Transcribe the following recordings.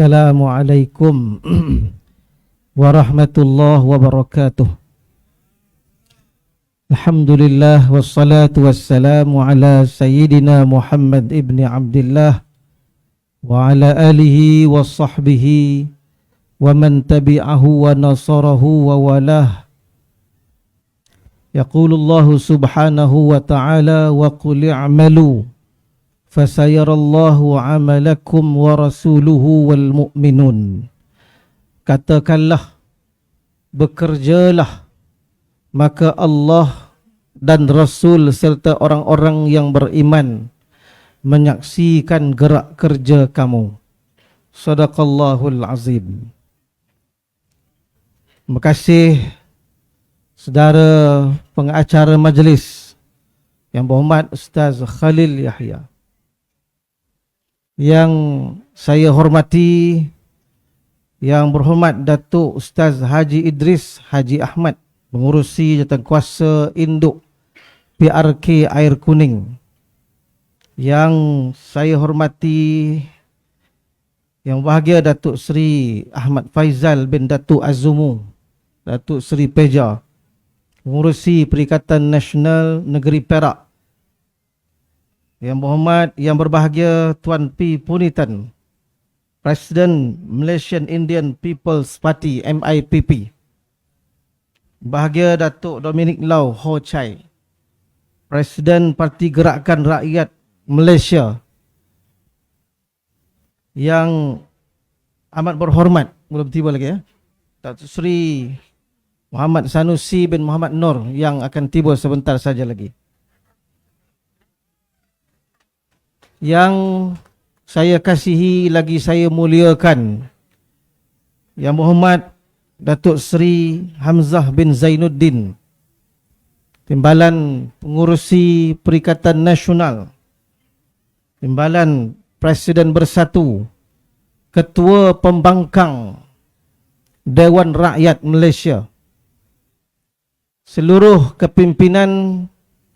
Assalamualaikum warahmatullahi wabarakatuh. Alhamdulillah wassalatu wassalamu ala sayyidina Muhammad ibn Abdullah wa ala alihi wa sahbihi wa man tabi'ahu wa nasarahu wa walah. Yaqulu Allah subhanahu wa ta'ala wa amalakum wa rasuluhu wal mu'minun katakanlah bekerjalah. Maka Allah dan Rasul serta orang-orang yang beriman menyaksikan gerak kerja kamu. Sadaqallahul azim. Terima kasih saudara pengacara majlis yang berhormat Ustaz Khalil Yahya yang saya hormati yang berhormat Datuk Ustaz Haji Idris Haji Ahmad mengurusi jawatankuasa induk PRK Air Kuning. Yang saya hormati yang bahagia Datuk Seri Ahmad Faizal bin Datuk Azumu Datuk Seri Peja mengurusi Perikatan Nasional Negeri Perak yang berhormat, yang berbahagia Tuan P. Punitan, Presiden Malaysian Indian People's Party MIPP. Bahagia Datuk Dominic Lau Ho Chai, Presiden Parti Gerakan Rakyat Malaysia. Yang amat berhormat, belum tiba lagi ya. Datuk Seri Muhammad Sanusi bin Muhammad Nur yang akan tiba sebentar saja lagi. Yang saya kasihi lagi saya muliakan yang Muhammad Datuk Seri Hamzah bin Zainuddin Timbalan Pengurusi Perikatan Nasional Timbalan Presiden Bersatu Ketua Pembangkang Dewan Rakyat Malaysia Seluruh kepimpinan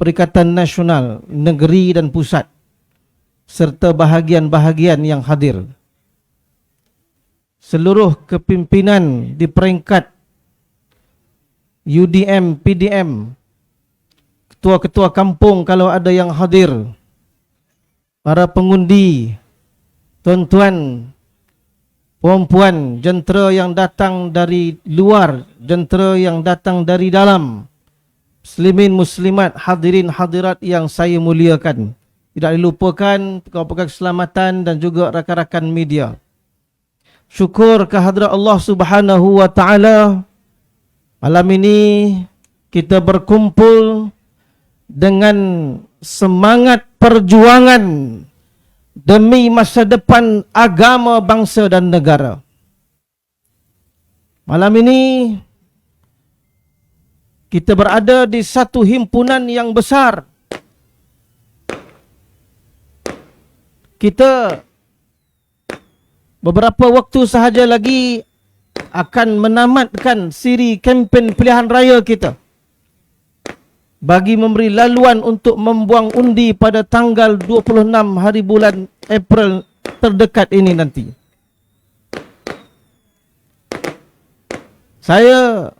Perikatan Nasional Negeri dan Pusat serta bahagian-bahagian yang hadir. Seluruh kepimpinan di peringkat UDM, PDM, ketua-ketua kampung kalau ada yang hadir, para pengundi, tuan-tuan, puan-puan, jentera yang datang dari luar, jentera yang datang dari dalam, muslimin, muslimat, hadirin, hadirat yang saya muliakan. Tidak dilupakan pegawai-pegawai keselamatan dan juga rakan-rakan media. Syukur kehadrat Allah Subhanahu wa taala. Malam ini kita berkumpul dengan semangat perjuangan demi masa depan agama bangsa dan negara. Malam ini kita berada di satu himpunan yang besar kita beberapa waktu sahaja lagi akan menamatkan siri kempen pilihan raya kita bagi memberi laluan untuk membuang undi pada tanggal 26 hari bulan April terdekat ini nanti. Saya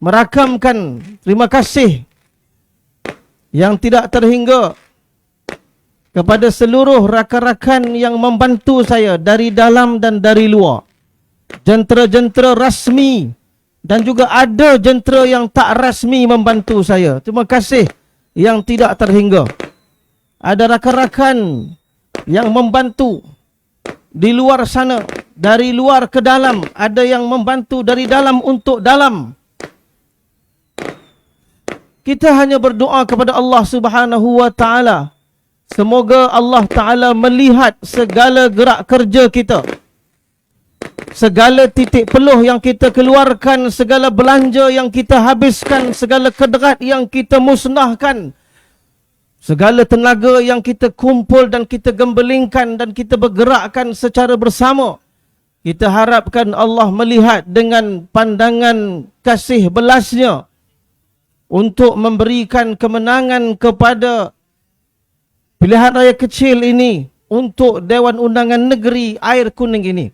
merakamkan terima kasih yang tidak terhingga kepada seluruh rakan-rakan yang membantu saya dari dalam dan dari luar. Jentera-jentera rasmi dan juga ada jentera yang tak rasmi membantu saya. Terima kasih yang tidak terhingga. Ada rakan-rakan yang membantu di luar sana, dari luar ke dalam. Ada yang membantu dari dalam untuk dalam. Kita hanya berdoa kepada Allah Subhanahu wa taala Semoga Allah Ta'ala melihat segala gerak kerja kita. Segala titik peluh yang kita keluarkan, segala belanja yang kita habiskan, segala kederat yang kita musnahkan. Segala tenaga yang kita kumpul dan kita gembelingkan dan kita bergerakkan secara bersama. Kita harapkan Allah melihat dengan pandangan kasih belasnya untuk memberikan kemenangan kepada pilihan raya kecil ini untuk Dewan Undangan Negeri Air Kuning ini.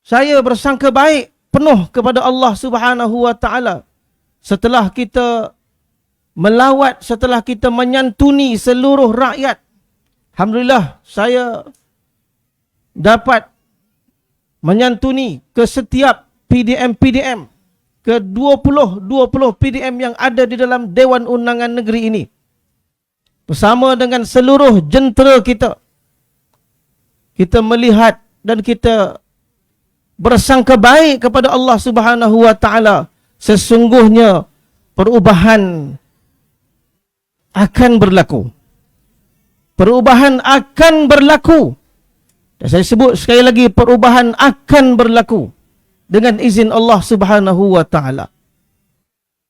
Saya bersangka baik penuh kepada Allah Subhanahu wa taala setelah kita melawat, setelah kita menyantuni seluruh rakyat. Alhamdulillah saya dapat menyantuni ke setiap PDM-PDM ke 20 20 PDM yang ada di dalam Dewan Undangan Negeri ini bersama dengan seluruh jentera kita. Kita melihat dan kita bersangka baik kepada Allah Subhanahu wa taala sesungguhnya perubahan akan berlaku. Perubahan akan berlaku. Dan saya sebut sekali lagi perubahan akan berlaku dengan izin Allah Subhanahu wa taala.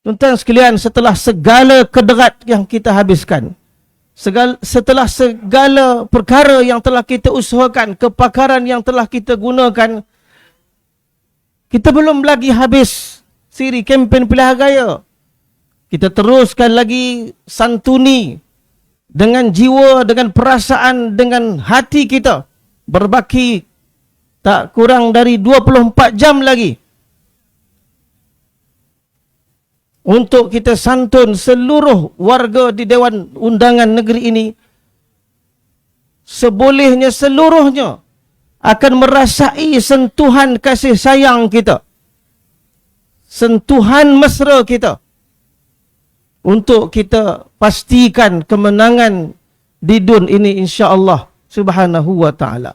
Tuan-tuan sekalian setelah segala kederat yang kita habiskan segala, setelah segala perkara yang telah kita usahakan, kepakaran yang telah kita gunakan, kita belum lagi habis siri kempen pilihan raya. Kita teruskan lagi santuni dengan jiwa, dengan perasaan, dengan hati kita. Berbaki tak kurang dari 24 jam lagi. Untuk kita santun seluruh warga di Dewan Undangan Negeri ini sebolehnya seluruhnya akan merasai sentuhan kasih sayang kita sentuhan mesra kita untuk kita pastikan kemenangan di dun ini insya-Allah subhanahu wa taala.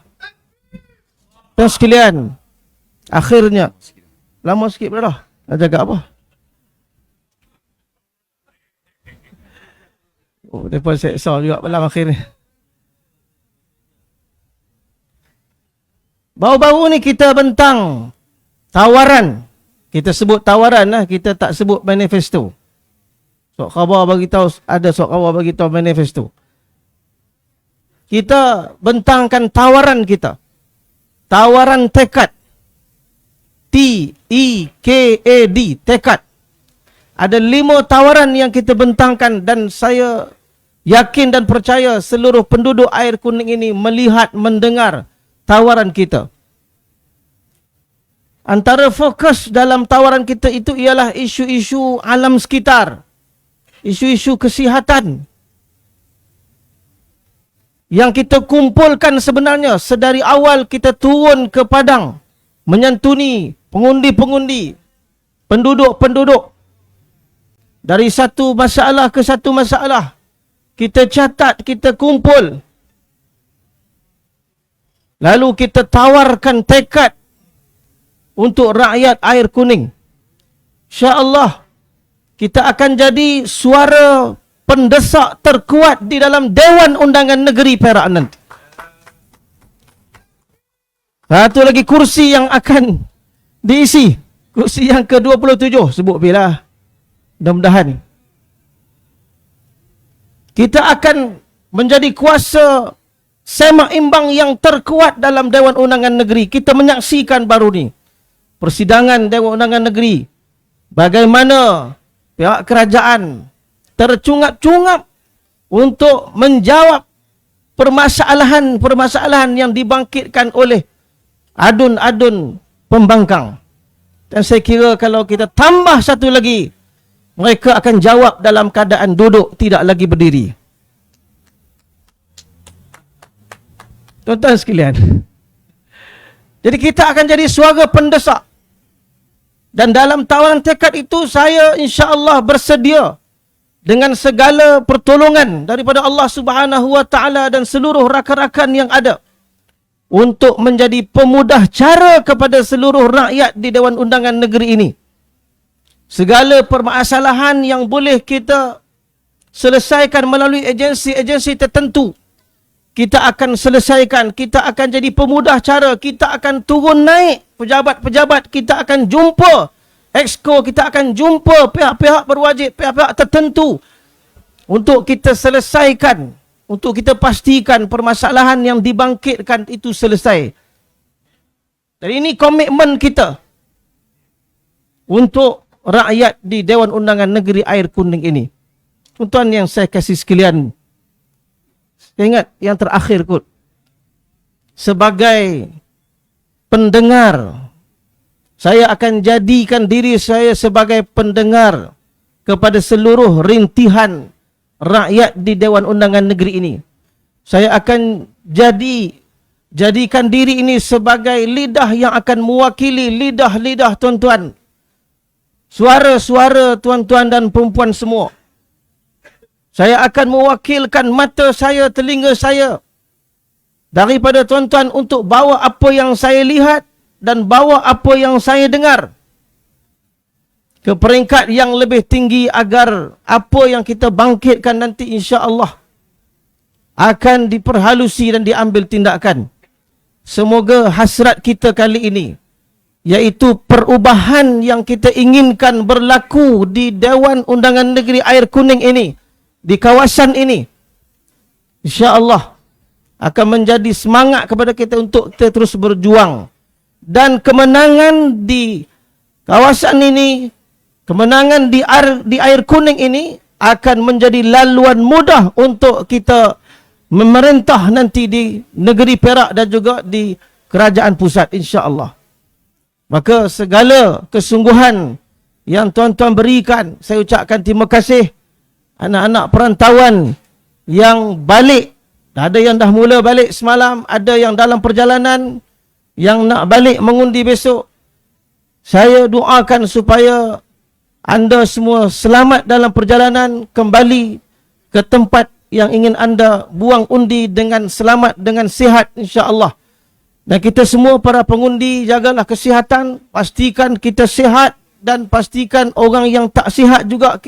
Dan sekalian akhirnya lama sikit berapa nak jaga apa Oh, mereka seksa juga malam akhir ni. Baru-baru ni kita bentang tawaran. Kita sebut tawaran lah, kita tak sebut manifesto. Sok khabar bagi tahu ada sok khabar bagi tahu manifesto. Kita bentangkan tawaran kita. Tawaran tekad. T E K A D tekad. Ada lima tawaran yang kita bentangkan dan saya yakin dan percaya seluruh penduduk air kuning ini melihat, mendengar tawaran kita. Antara fokus dalam tawaran kita itu ialah isu-isu alam sekitar. Isu-isu kesihatan. Yang kita kumpulkan sebenarnya sedari awal kita turun ke padang. Menyantuni pengundi-pengundi. Penduduk-penduduk. Dari satu masalah ke satu masalah kita catat, kita kumpul. Lalu kita tawarkan tekad untuk rakyat air kuning. InsyaAllah, kita akan jadi suara pendesak terkuat di dalam Dewan Undangan Negeri Perak nanti. Satu lagi kursi yang akan diisi. Kursi yang ke-27. Sebut bila. Mudah-mudahan kita akan menjadi kuasa semak imbang yang terkuat dalam Dewan Undangan Negeri. Kita menyaksikan baru ni persidangan Dewan Undangan Negeri. Bagaimana pihak kerajaan tercungap-cungap untuk menjawab permasalahan-permasalahan yang dibangkitkan oleh adun-adun pembangkang. Dan saya kira kalau kita tambah satu lagi, mereka akan jawab dalam keadaan duduk tidak lagi berdiri. Tuan-tuan sekalian. Jadi kita akan jadi suara pendesak. Dan dalam tawaran tekad itu saya insya-Allah bersedia dengan segala pertolongan daripada Allah Subhanahu wa taala dan seluruh rakan-rakan yang ada untuk menjadi pemudah cara kepada seluruh rakyat di Dewan Undangan Negeri ini segala permasalahan yang boleh kita selesaikan melalui agensi-agensi tertentu kita akan selesaikan kita akan jadi pemudah cara kita akan turun naik pejabat-pejabat kita akan jumpa exco kita akan jumpa pihak-pihak berwajib pihak-pihak tertentu untuk kita selesaikan untuk kita pastikan permasalahan yang dibangkitkan itu selesai. Dan ini komitmen kita untuk rakyat di Dewan Undangan Negeri Air Kuning ini. Tuan-tuan yang saya kasih sekalian, Saya ingat yang terakhir kot. Sebagai pendengar saya akan jadikan diri saya sebagai pendengar kepada seluruh rintihan rakyat di Dewan Undangan Negeri ini. Saya akan jadi jadikan diri ini sebagai lidah yang akan mewakili lidah-lidah tuan-tuan. Suara-suara tuan-tuan dan perempuan semua. Saya akan mewakilkan mata saya, telinga saya daripada tuan-tuan untuk bawa apa yang saya lihat dan bawa apa yang saya dengar ke peringkat yang lebih tinggi agar apa yang kita bangkitkan nanti insya-Allah akan diperhalusi dan diambil tindakan. Semoga hasrat kita kali ini yaitu perubahan yang kita inginkan berlaku di Dewan Undangan Negeri Air Kuning ini di kawasan ini insya-Allah akan menjadi semangat kepada kita untuk kita terus berjuang dan kemenangan di kawasan ini, kemenangan di air, di air kuning ini akan menjadi laluan mudah untuk kita memerintah nanti di negeri Perak dan juga di kerajaan pusat insya-Allah. Maka segala kesungguhan yang tuan-tuan berikan, saya ucapkan terima kasih anak-anak perantauan yang balik. Ada yang dah mula balik semalam, ada yang dalam perjalanan, yang nak balik mengundi besok saya doakan supaya anda semua selamat dalam perjalanan kembali ke tempat yang ingin anda buang undi dengan selamat dengan sihat insya-Allah. Dan kita semua para pengundi jagalah kesihatan, pastikan kita sihat dan pastikan orang yang tak sihat juga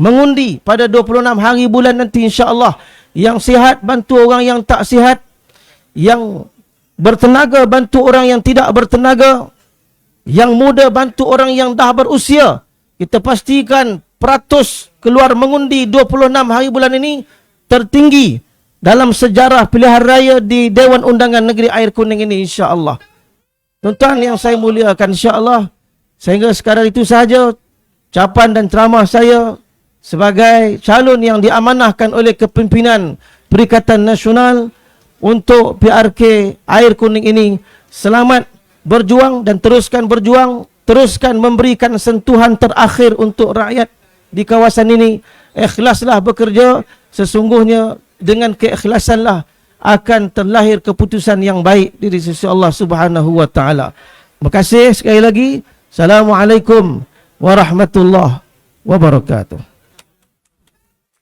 mengundi pada 26 hari bulan nanti insya-Allah. Yang sihat bantu orang yang tak sihat, yang bertenaga bantu orang yang tidak bertenaga, yang muda bantu orang yang dah berusia. Kita pastikan peratus keluar mengundi 26 hari bulan ini tertinggi dalam sejarah pilihan raya di Dewan Undangan Negeri Air Kuning ini insya-Allah. Tuan-tuan yang saya muliakan insya-Allah sehingga sekarang itu sahaja capan dan ceramah saya sebagai calon yang diamanahkan oleh kepimpinan Perikatan Nasional untuk PRK Air Kuning ini selamat berjuang dan teruskan berjuang, teruskan memberikan sentuhan terakhir untuk rakyat di kawasan ini. Ikhlaslah bekerja, sesungguhnya dengan keikhlasanlah akan terlahir keputusan yang baik dari sisi Allah Subhanahu wa taala. Terima kasih sekali lagi. Assalamualaikum warahmatullahi wabarakatuh.